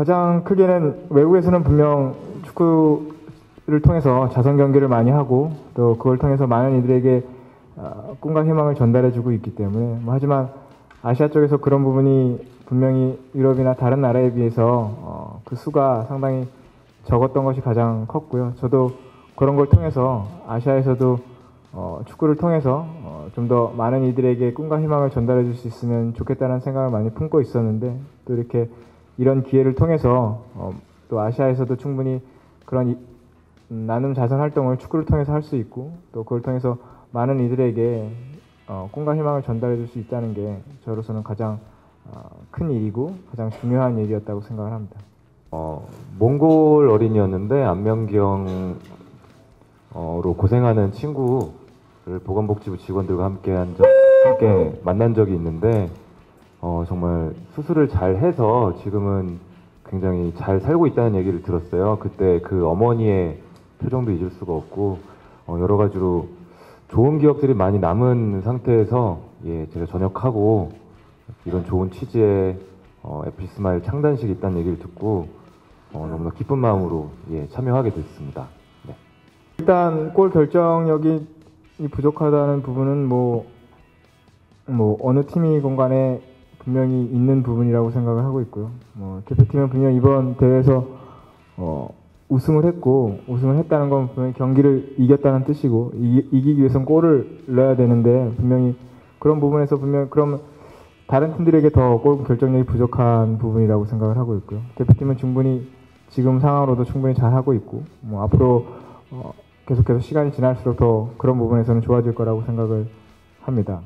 가장 크게는 외국에서는 분명 축구를 통해서 자선 경기를 많이 하고 또 그걸 통해서 많은 이들에게 어, 꿈과 희망을 전달해주고 있기 때문에 뭐 하지만 아시아 쪽에서 그런 부분이 분명히 유럽이나 다른 나라에 비해서 어, 그 수가 상당히 적었던 것이 가장 컸고요. 저도 그런 걸 통해서 아시아에서도 어, 축구를 통해서 어, 좀더 많은 이들에게 꿈과 희망을 전달해 줄 수 있으면 좋겠다는 생각을 많이 품고 있었는데 또 이렇게 이런 기회를 통해서 어, 또 아시아에서도 충분히 그런 이- 음, 나눔 자선 활동을 축구를 통해서 할 수 있고 또 그걸 통해서 많은 이들에게 어, 꿈과 희망을 전달해 줄 수 있다는 게 저로서는 가장 어, 큰 일이고 가장 중요한 일이었다고 생각을 합니다. 어, 몽골 어린이였는데 안면경으로 고생하는 친구를 보건복지부 직원들과 함께 한 적, 함께 만난 적이 있는데 어, 정말 수술을 잘 해서 지금은 굉장히 잘 살고 있다는 얘기를 들었어요. 그때 그 어머니의 표정도 잊을 수가 없고 어, 여러 가지로 좋은 기억들이 많이 남은 상태에서 예, 제가 전역하고 이런 좋은 취지의 어, 에피스마일 창단식이 있다는 얘기를 듣고 어, 너무나 기쁜 마음으로 예, 참여하게 됐습니다. 네. 일단 골 결정력이 이 부족하다는 부분은 뭐, 뭐 어느 팀이건 간에 분명히 있는 부분이라고 생각을 하고 있고요. 뭐 대표팀은 분명 이번 대회에서 어, 우승을 했고 우승을 했다는 건 분명히 경기를 이겼다는 뜻이고 이, 이기기 위해선 골을 넣어야 되는데 분명히 그런 부분에서 분명 그럼 다른 팀들에게 더 골 결정력이 부족한 부분이라고 생각을 하고 있고요. 대표팀은 충분히 지금 상황으로도 충분히 잘 하고 있고 뭐 앞으로 어, 계속해서 시간이 지날수록 더 그런 부분에서는 좋아질 거라고 생각을 합니다.